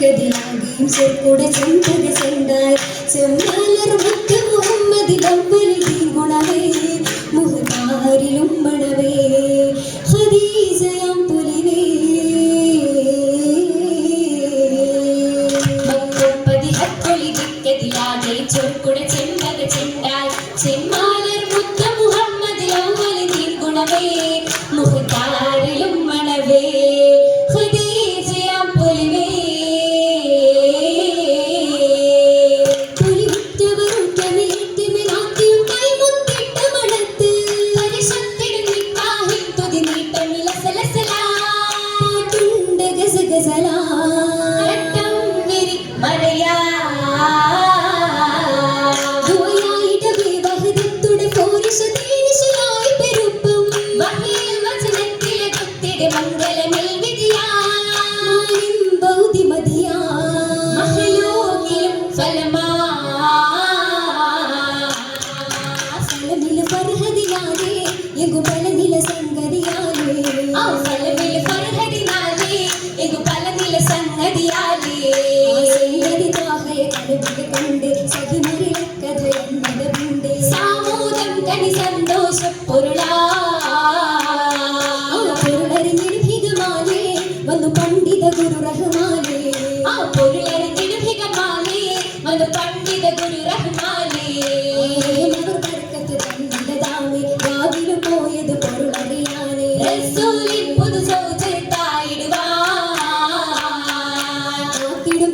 ദിക്കതിലാകെയും ചെറുക്കുട ചെമ്പക ചെണ്ടായി ചെമ്മാലർ മുത്ത് മുഹമ്മദിലവലിൽ ഗുണവേ മുഹതാരിലും മണവേ ഖദീജയാം Thanks വന്നു പണ്ഡിത ഗുരു റഹ്മാനേ ആ പൊരുളറിഞ്ഞിടുഭികമാലേ വന്നു പണ്ഡിത ഗുരു റഹ്മാനേ അവർ ബർക്കത്ത് തന്നില്ലതാമേ രാവിലെ പോയത് പൊരുളറിയാനേ. റസൂലിൻ പുതു സൗജത്തായിടുവാൻ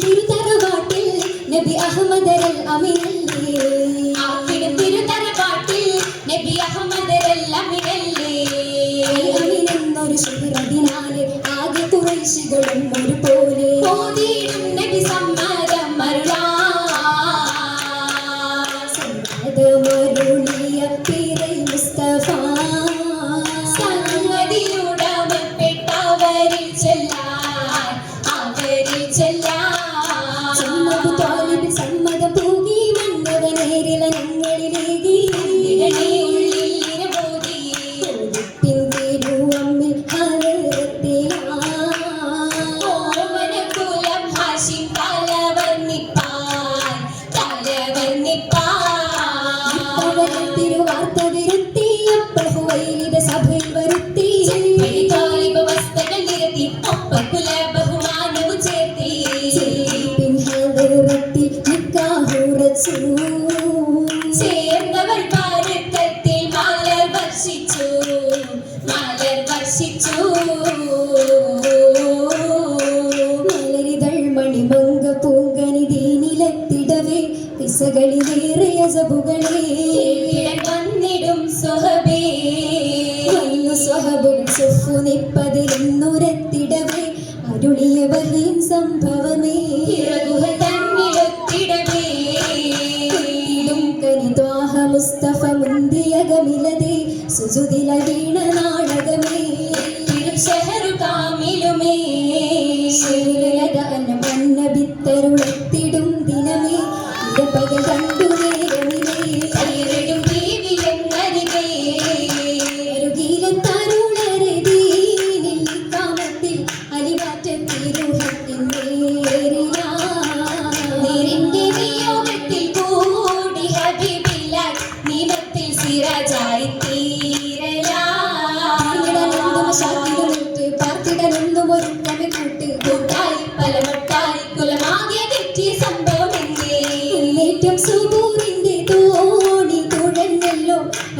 തിരുതറവാട്ടിൽ നബി അമിനല്ലേ ആക്കിടും കുറേശികളും ഒരുപോലെ ഓതിയിടും നബി സമ്മതം മരുളാ സമ്മതമരുളിയ പിറൈ മുസ്തഫ. സംഗതിയുടമപ്പെട്ടവരിൽ ചെല്ലാൻ അവരിൽ ചെല്ലാൻ. സമ്മത താലിബിൻ സമ്മതം പോകി മന്നവ നേരില ഞങ്ങളിലേകി വർഷിച്ചു മലരിതൾ മണിമങ്ക പൂങ്കനി ദീനിലെത്തിടവേ പിസകളിലേറിയ സബുകളെ വന്നിടും സ്വഹബേ. സ്വഹബും സുഫു നിപ്പതിലെന്നുരത്തിടവേ അരുളിയ വഹീം സംഭവമേ. ഇറകുഹ തന്നിലൊത്തിടവേ. ഇടും കനിദ്വാഹ മുസ്തഫ മുന്തിയകമിലതേ സുജുതില വീണ നാടകമേ. അന്നബിത്തരുളത്തിടും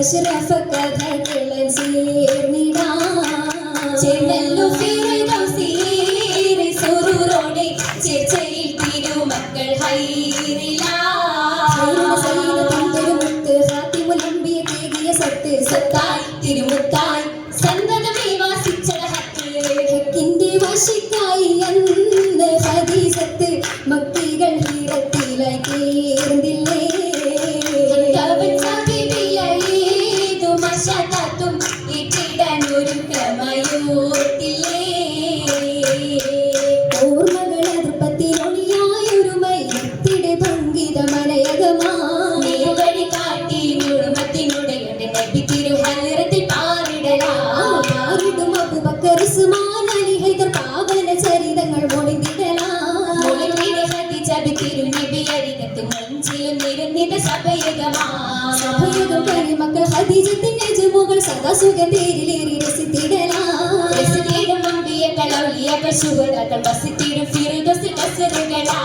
അഷ്റഫ കഥകളൻ ചേർന്നിടാ ഫിറദൗസീറെ സുറൂറോടെ ചേർച്ചയിൽ തിരുമക്കൾ ഹൈറിലാ സത്തായി തിരുമുത്തായി സന്തതമേ വാസിച്ചട ഹക്ക് വശിക്കായി അന്ന് ഹദീസത്ത് മക്കികൾ സഭയുഗം പരിമക്കൾ ഹദീജത്തിന്റെ ജമുകൾ സദാസുഖ തേരിലേറി രസിത്തിടലാം. പശുവിടാക്കൾ വസിത്തിടും ഫിറുദസി ബസറുകളാ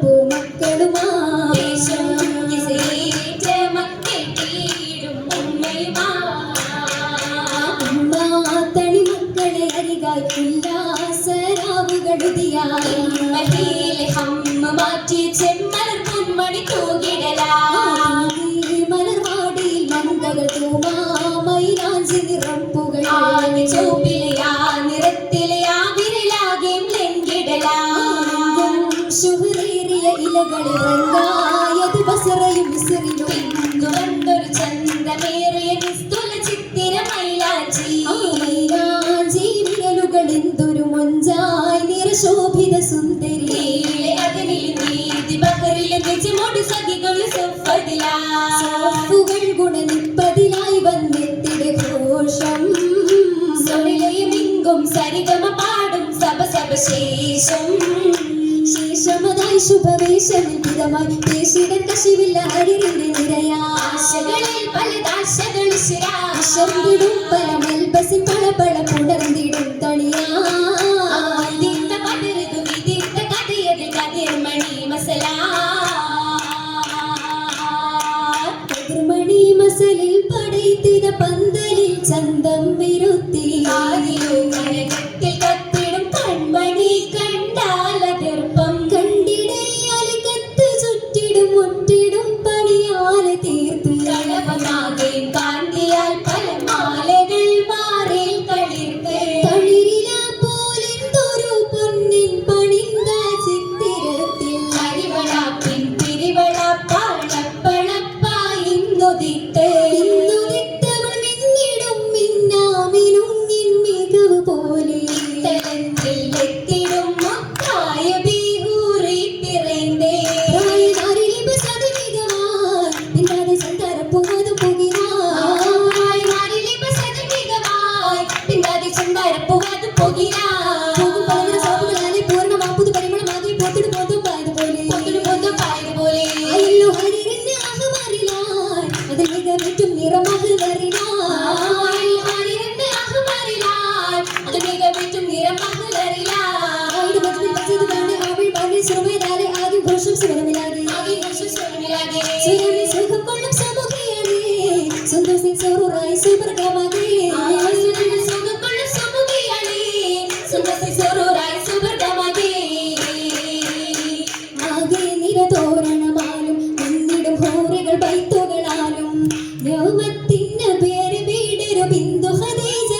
പൂ പൂ ഉല്ലാസരാവുകളുതിയായി മഹിയിലെ ഹമ്മ മാറ്റി ചെമ്മ അഴകേറിയ നിസ്തുല ചിത്തിര മൈലാജി മൈലാജി വിരലുകൾ എന്തൊരു മൊഞ്ചായി നിരശോഭിത സുന്ദരി. അതിനിൽ നീതി ബഹറിലെ നിജമോട് സഖികൾ സൊഫതിലാഫുകൾ ഗുണനിപ്പതിലായി വന്നെത്തിയ ഘോഷം. സൊനിലയും ഇങ്കും സരിഗമ പാടും സഭ സഭ ശേഷം ശുഭവേഷമിൽ പിതമായി പേശിടൻ കശിവില്ല അരിറിന്റെ നിരയാശകളിൽ പലതാശകളിടും പല മെൽബസിൽ പല പല പുണർന്നിടും തണിയാ. പന്തലിൽ ചന്തം വിരുത്തി. ಸುರುಗಿ ಸುರುರಾಯಿ ಸುಬರ್ ಗಮಗೆ ಸುಗಪಣ നിരതോരണമാലും എന്നിടും ഹോറികൾ ബൈത്തുകളാലും. രോമത്തിന്റെ പേര് വീടൊരു ബിന്ദു ഹതേജ